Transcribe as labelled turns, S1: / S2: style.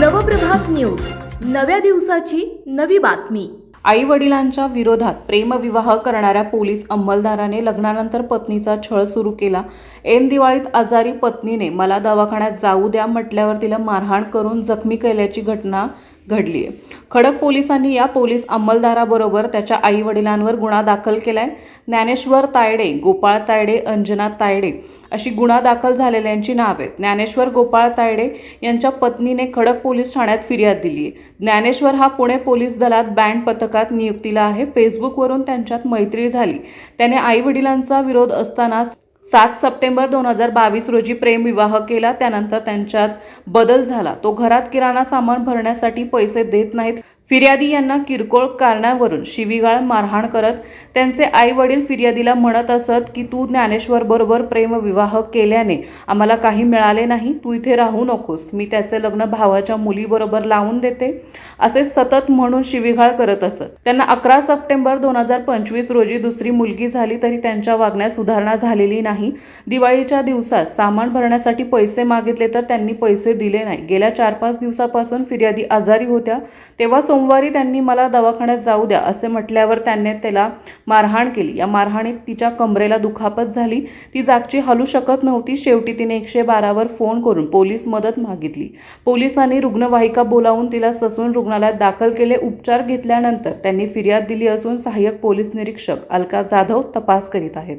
S1: नव्या दिवसाची नवी बातमी.
S2: आई वडिलांच्या विरोधात प्रेमविवाह करणाऱ्या पोलीस अंमलदाराने लग्नानंतर पत्नीचा छळ सुरू केला. ऐन दिवाळीत आजारी पत्नीने मला दवाखान्यात जाऊ द्या म्हटल्यावर तिला मारहाण करून जखमी केल्याची घटना घडली आहे खडक पोलिसांनी या पोलीस अंमलदाराबरोबर त्याच्या आई वडिलांवर गुन्हा दाखल केलाय. ज्ञानेश्वर तायडे गोपाळ तायडे अंजना तायडे अशी गुन्हा दाखल झालेल्यांची नावे. आहेत ज्ञानेश्वर गोपाळ तायडे यांच्या पत्नीने खडक पोलीस ठाण्यात फिर्याद दिली आहे ज्ञानेश्वर हा पुणे पोलीस दलात बँड पथकात नियुक्तीला आहे. फेसबुकवरून त्यांच्यात मैत्री झाली. त्याने आई वडिलांचा विरोध असताना सात सप्टेंबर दोन हजार बावीस रोजी प्रेम विवाह केला. त्यानंतर त्यांच्यात बदल झाला. तो घरात किराणा सामान भरण्यासाठी पैसे देत नाहीत. फिर्यादी यांना किरकोळ कारणावरून शिवीगाळ मारहाण करत त्यांचे आई वडील फिर्यादीला म्हणत असत की तू ज्ञानेश्वर बरोबर प्रेमविवाह केल्याने आम्हाला काही मिळाले नाही तू इथे राहू नकोस मी त्याचे लग्न भावाच्या मुलीबरोबर लावून देते असे सतत म्हणून शिवीगाळ करत असत. त्यांना अकरा सप्टेंबर दोन हजार पंचवीस रोजी दुसरी मुलगी झाली तरी त्यांच्या वागण्यात सुधारणा झालेली नाही. दिवाळीच्या दिवसात सामान भरण्यासाठी पैसे मागितले तर त्यांनी पैसे दिले नाही. गेल्या चार पाच दिवसापासून फिर्यादी आजारी होत्या. तेव्हा सोमवारी त्यांनी मला दवाखान्यात जाऊ द्या असे म्हटल्यावर त्यांनी त्याला मारहाण केली. या मारहाणीत तिच्या कमरेला दुखापत झाली. ती जागची हलू शकत नव्हती. शेवटी तिने एकशे बारावर फोन करून पोलीस मदत मागितली. पोलिसांनी रुग्णवाहिका बोलावून तिला ससून रुग्णालयात दाखल केले. उपचार घेतल्यानंतर त्यांनी फिर्याद दिली असून सहाय्यक पोलीस निरीक्षक अलका जाधव तपास करीत आहेत.